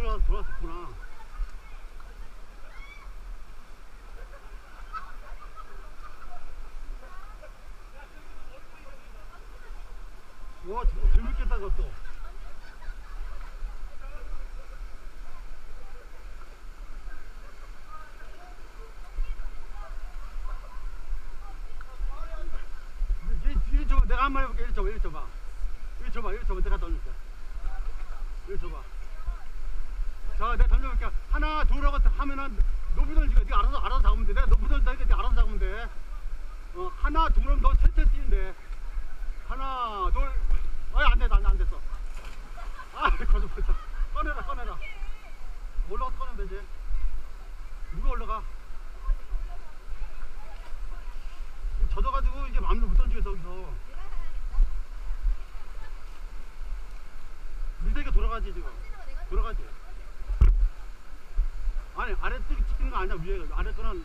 돌아 돌았었구나. 와, 저거 재밌겠다, 그것도. 이리. 내가 한 번 해볼게. 이리 줘봐. 이리 줘봐. 이리 줘봐. 이리 줘봐. 내가 던질게. 이리 줘봐. 자, 내가 던져볼게. 하나, 둘 하고 하면은 높이 던지고 네가 알아서 알아서 잡으면 돼. 내가 높이 던지니까 네가 알아서 잡으면 돼. 어, 하나, 둘은 너 천천히 뛰는데. 하나, 둘. 아니, 안 됐어. 안, 안 됐어. 아, 거짓말했어. 꺼내라, 꺼내라. 올라가서 꺼내면 되지. 누가 올라가? 젖어가지고 이게 마음대로 못 던지겠어, 여기서. 물대기가 돌아가지, 지금. 돌아가지. 아니, 아래 뜨기 찍히는 거 아니야, 위에. 아래 거는.